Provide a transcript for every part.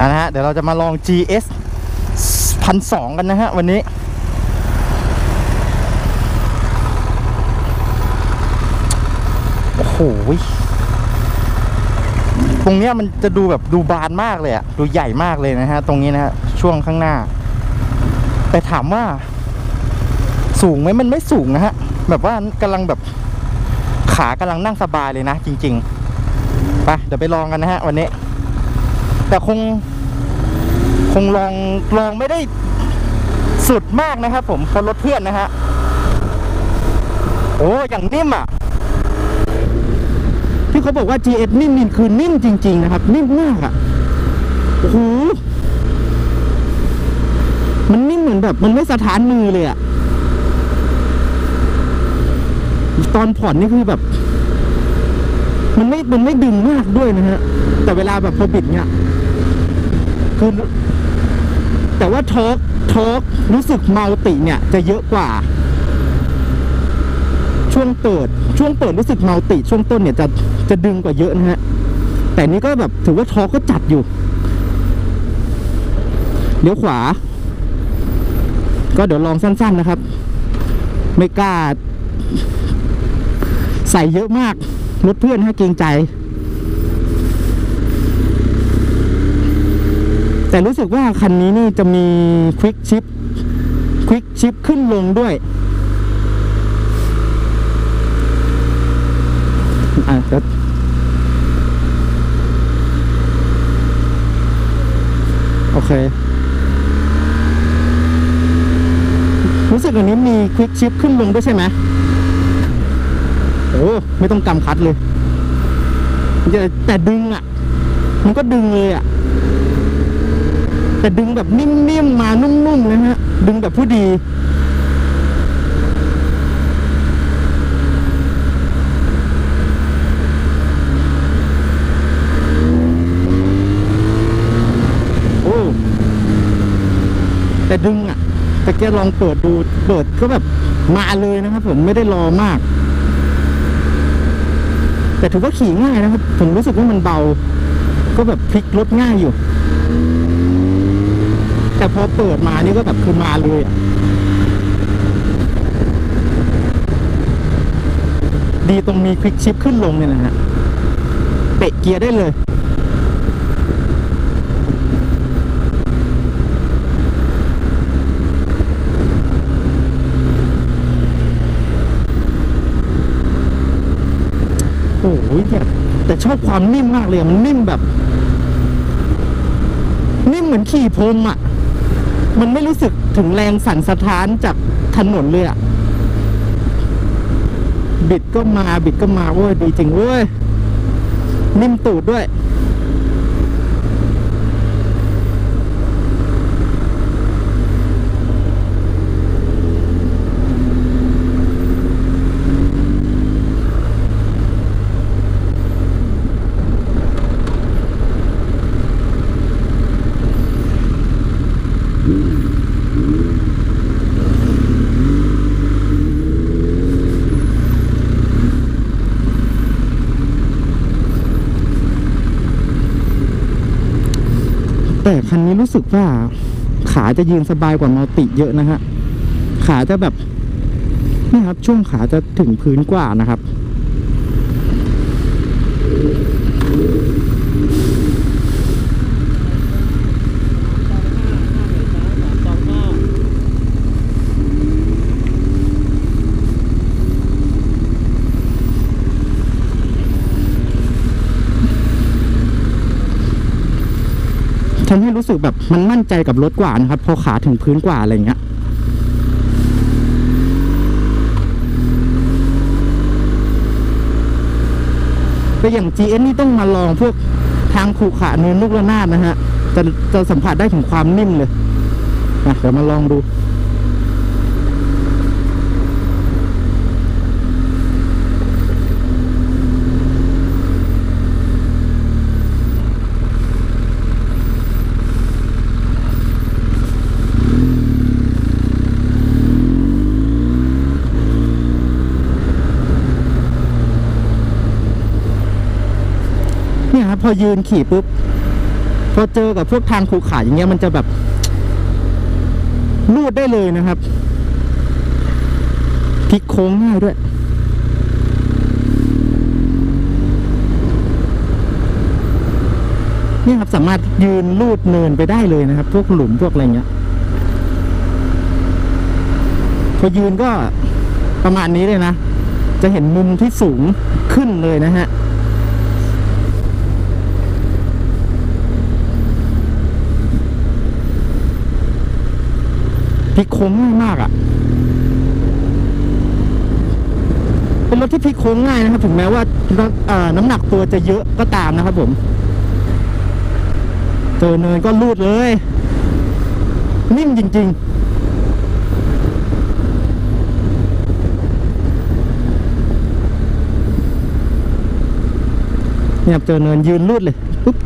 นะฮะเดี๋ยวเราจะมาลอง GS พันสองกันนะฮะ วันนี้ โอ้โหตรงเนี้ยมันจะดูแบบดูบานมากเลยอะดูใหญ่มากเลยนะฮะ ตรงนี้นะฮะ ช่วงข้างหน้า แต่ถามว่า สูงไหมมันไม่สูงนะฮะ แบบว่ากำลังแบบขากำลังนั่งสบายเลยนะ จริงๆ ไปเดี๋ยวไปลองกันนะฮะ วันนี้ แต่คง คงลองลองไม่ได้สุดมากนะครับ ผมเพราะรถเพื่อนนะฮะโอ้อย่างนิ่มอะที่เขาบอกว่า GS นิ่มนี่มคือนิ่มจริง ๆ นะครับ นิ่มมากอะโอ้โหมันนิ่มเหมือนแบบ มันไม่สะท้านมือเลยอะตอนผ่อนนี่คือแบบ มันไม่มันไม่ดึงมากด้วยนะฮะแต่เวลาแบบพอบิดเนี่ยคือ แต่ว่าทอร์กทอร์กรู้สึกเมาติเนี่ยจะเยอะกว่า ช่วงเปิด ช่วงเปิดรู้สึกเมาติช่วงต้นเนี่ยจะจะดึงกว่าเยอะนะฮะ แต่นี่ก็แบบถือว่าทอร์กก็จัดอยู่เดี๋ยวขวา ก็เดี๋ยวลองสั้น ๆนะครับ ไม่กล้า ใส่เยอะมากรถเพื่อนให้เกรงใจ แต่รู้สึกว่าคันนี้นี่จะมีควิกชิปควิกชิปขึ้นลงด้วยอะก็โอเค รู้สึกอันนี้มีควิกชิปขึ้นลงด้วยใช่ไหมโอ้ไม่ต้องกำคัดเลยแต่แต่ดึงอะ มันก็ดึงเลยอะ แต่ดึงแบบนิ่มๆมานุ่มๆเลยฮะ ดึงแบบผู้ดีโอ้แต่ดึงอะแต่แกลองเปิดดู เปิดก็แบบมาเลยนะครับผมไม่ได้รอมาก แต่ถือว่าขี่ง่ายนะครับ ผมรู้สึกว่ามันเบา ก็แบบพลิกรถง่ายอยู่ แต่พอเปิดมานี่ก็แบบคือมาเลยดีตรงมีคลิกชิปขึ้นลงเนี่ยนะฮะเตะเกียร์ได้เลยโอ้โหเนี่ยแต่ชอบความนิ่มมากเลยมันนิ่มแบบ นิ่มเหมือนขี่พรมอะ มันไม่รู้สึกถึงแรงสั่นสะท้านจากถนนเลยอะบิดก็มาบิดก็มาเว้ยดีจริงเว้ยนิ่มตูดด้วย แต่คันนี้รู้สึกว่าขาจะยืนสบายกว่ามัลติเยอะนะฮะ ขาจะแบบนี่ครับช่วงขาจะถึงพื้นกว่านะครับ ทำให้ รู้สึกแบบมันมั่นใจกับรถกว่านะครับ พอขาถึงพื้นกว่าอะไรเงี้ยแต่อย่าง GN นี่ต้องมาลองพวกทางขรุขาเนินลูกระนาดนะฮะจะจะสัมผัสได้ถึงความนิ่มเลยนะเดี๋ยวมาลองดู พอยืนขี่ปุ๊บพอเจอกับพวกทางขรุขระอย่างเงี้ยมันจะแบบลูดได้เลยนะครับพลิกโค้งง่ายด้วยนี่ครับสามารถยืนลูดเนินไปได้เลยนะครับ พวกหลุมพวกอะไรเงี้ยพอยืนก็ประมาณนี้เลยนะ จะเห็นมุมที่สูงขึ้นเลยนะฮะ พลิกโค้งง่ายมากอะ่ะเป็นรถที่พลิกโค้งง่ายนะครับ ถึงแม้ว่าน้ำหนักตัวจะเยอะก็ตามนะครับผมเจอเนินก็ลูดเลย นิ่มจริง ๆเนี่ยเจอเนินยืนลูดเลยปุ๊บ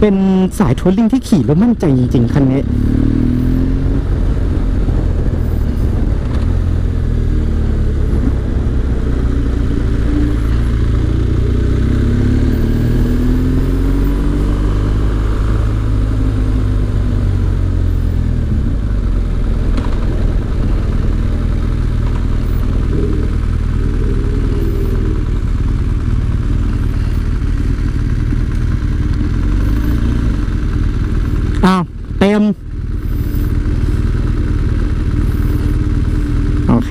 เป็นสายทัวริงที่ขี่แล้วมั่นใจจริงๆคันนี้ อ้าวเต็ม โอเค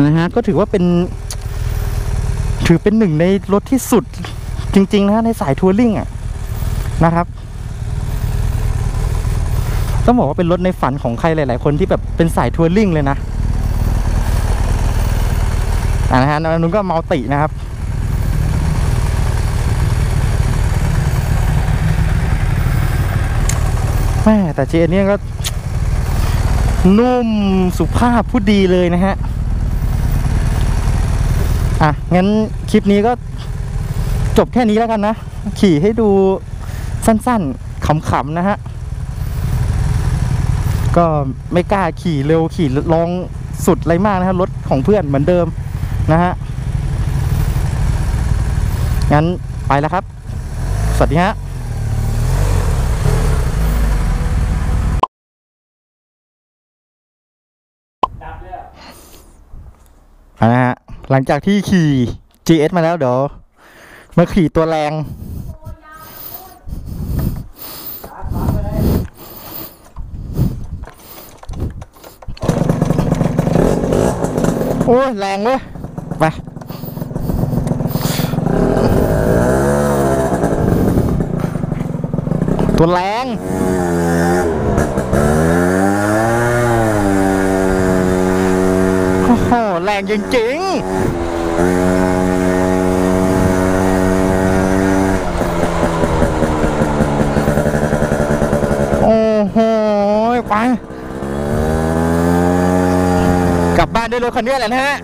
นะฮะก็ถือว่าเป็น ถือเป็นหนึ่งในรถที่สุดจริง ๆนะฮะในสายทัวริงอะนะครับ ต้องบอกว่าเป็นรถในฝันของใครหลาย ๆ คนที่แบบเป็นสายทัวริงเลยนะอ่านะฮะนนู้นก็มัลตินะครับแม่แต่เจนเนี่ยก็นุ่มสุภาพผู้ดีเลยนะฮะ อะงั้นคลิปนี้ก็จบแค่นี้แล้วกันนะ ขี่ให้ดูสั้นๆขำๆนะฮะ ก็ไม่กล้าขี่เร็วขี่ลองสุดอะไรมากนะฮะรถของเพื่อนเหมือนเดิมนะฮะ งั้นไปแล้วครับ สวัสดีฮะนะฮะ หลังจากที่ขี่ GS มาแล้วเดี๋ยวมาขี่ตัวแรงโอ้ยแรงเว้ยไปตัวแรงโอ้โหแรงจริง โอ้โหไป กลับบ้านด้วยรถคันนี้แหละนะฮะ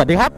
วัสดีครับ